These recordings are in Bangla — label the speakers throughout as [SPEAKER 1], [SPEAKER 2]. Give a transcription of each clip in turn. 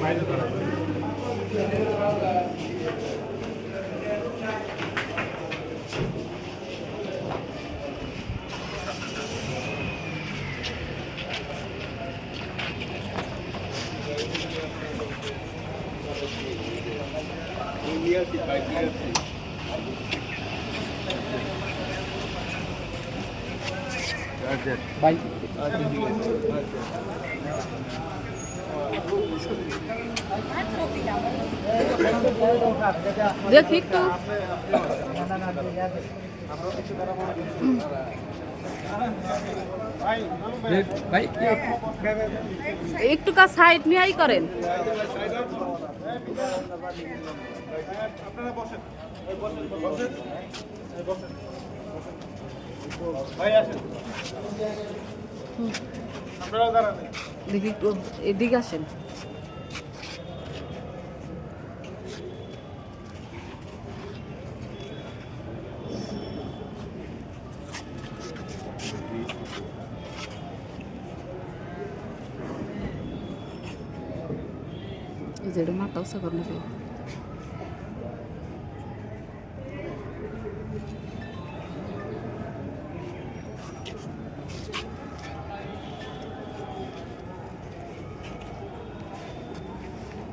[SPEAKER 1] বাইরে
[SPEAKER 2] দেখি একটু। একটু কা সাইড নিয়েই করেন। দেখি একটু এদিকে আসেন।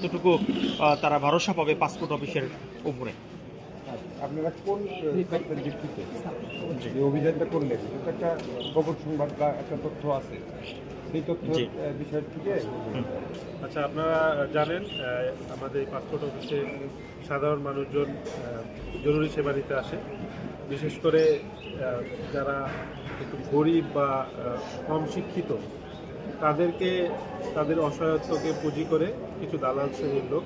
[SPEAKER 3] কতটুকু তারা ভরসা পাবে পাসপোর্ট অফিসের উপরে।
[SPEAKER 4] আপনারা কোন ভিত্তিতে? এই অভিযানটা করলেন এটা একটা গোপন সংবাদ বা একটা তথ্য আছে। সেই তথ্য বিষয় থেকে
[SPEAKER 5] আচ্ছা আপনারা জানেন আমাদের পাসপোর্ট অফিসে সাধারণ মানুষজন জরুরি সেবা নিতে আসে। বিশেষ করে যারা একটু গরিব বা কম শিক্ষিত, তাদেরকে, তাদের অসহায়ত্বকে পুঁজি করে কিছু দালাল শ্রেণির লোক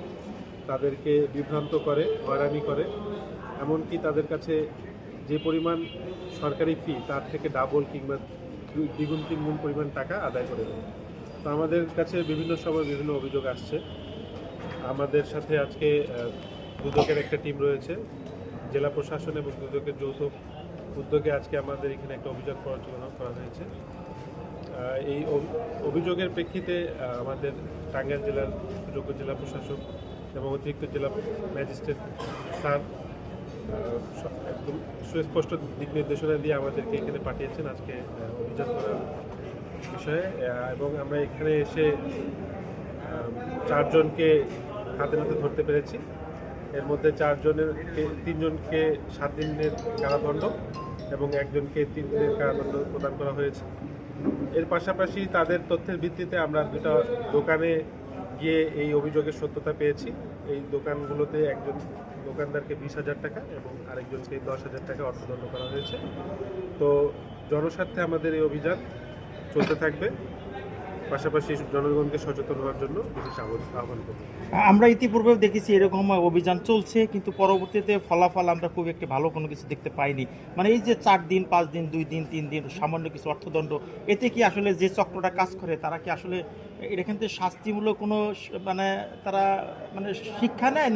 [SPEAKER 5] তাদেরকে বিভ্রান্ত করে, হয়রানি করে। এমনকি তাদের কাছে যে পরিমাণ সরকারি ফি তার থেকে ডাবল কিংবা দ্বিগুণ, তিনগুণ পরিমাণ টাকা আদায় করে দেয়। তো আমাদের কাছে বিভিন্ন সময় বিভিন্ন অভিযোগ আসছে। আমাদের সাথে আজকে দুদকের একটা টিম রয়েছে, জেলা প্রশাসন এবং দুদকের যৌথ উদ্যোগে আজকে আমাদের এখানে একটা অভিযোগ পরিচালনা করা হয়েছে। এই অভিযোগের প্রেক্ষিতে আমাদের টাঙ্গাইল জেলার যোগ্য জেলা প্রশাসক এবং অতিরিক্ত জেলা ম্যাজিস্ট্রেট স্যার একদম সুস্পষ্ট দিক নির্দেশনা দিয়ে আমাদেরকে এখানে পাঠিয়েছেন আজকে অভিযান করার বিষয়ে। এবং আমরা এখানে এসে চারজনকে হাতে হাতে ধরতে পেরেছি। এর মধ্যে চারজনের তিনজনকে সাত দিনের কারাদণ্ড। এবং একজনকে তিন দিনের কারাদণ্ড প্রদান করা হয়েছে। এর পাশাপাশি তাদের তথ্যের ভিত্তিতে আমরা দুটা দোকানে গিয়ে এই অভিযোগের সত্যতা পেয়েছি। এই দোকানগুলোতে একজন দোকানদারকে বিশ হাজার টাকা এবং আরেকজনকে দশ হাজার টাকা অর্থদণ্ড করা হয়েছে। তো জনস্বার্থে আমাদের এই অভিযান চলতে থাকবে। পাশাপাশি জনগণকে সচেতন হওয়ার জন্য আহ্বান-
[SPEAKER 3] আমরা ইতিপূর্বেও দেখেছি এরকম অভিযান চলছে, কিন্তু পরবর্তীতে ফলাফল আমরা খুব একটি ভালো কোনো কিছু দেখতে পাইনি। মানে এই যে চার দিন, পাঁচ দিন, দুই দিন, তিন দিন সামান্য কিছু অর্থদণ্ড, এতে কি আসলে যে চক্রটা কাজ করে, তারা কি আসলে এখান থেকে শাস্তিমূলক কোনো মানে তারা মানে শিক্ষা নেয় না?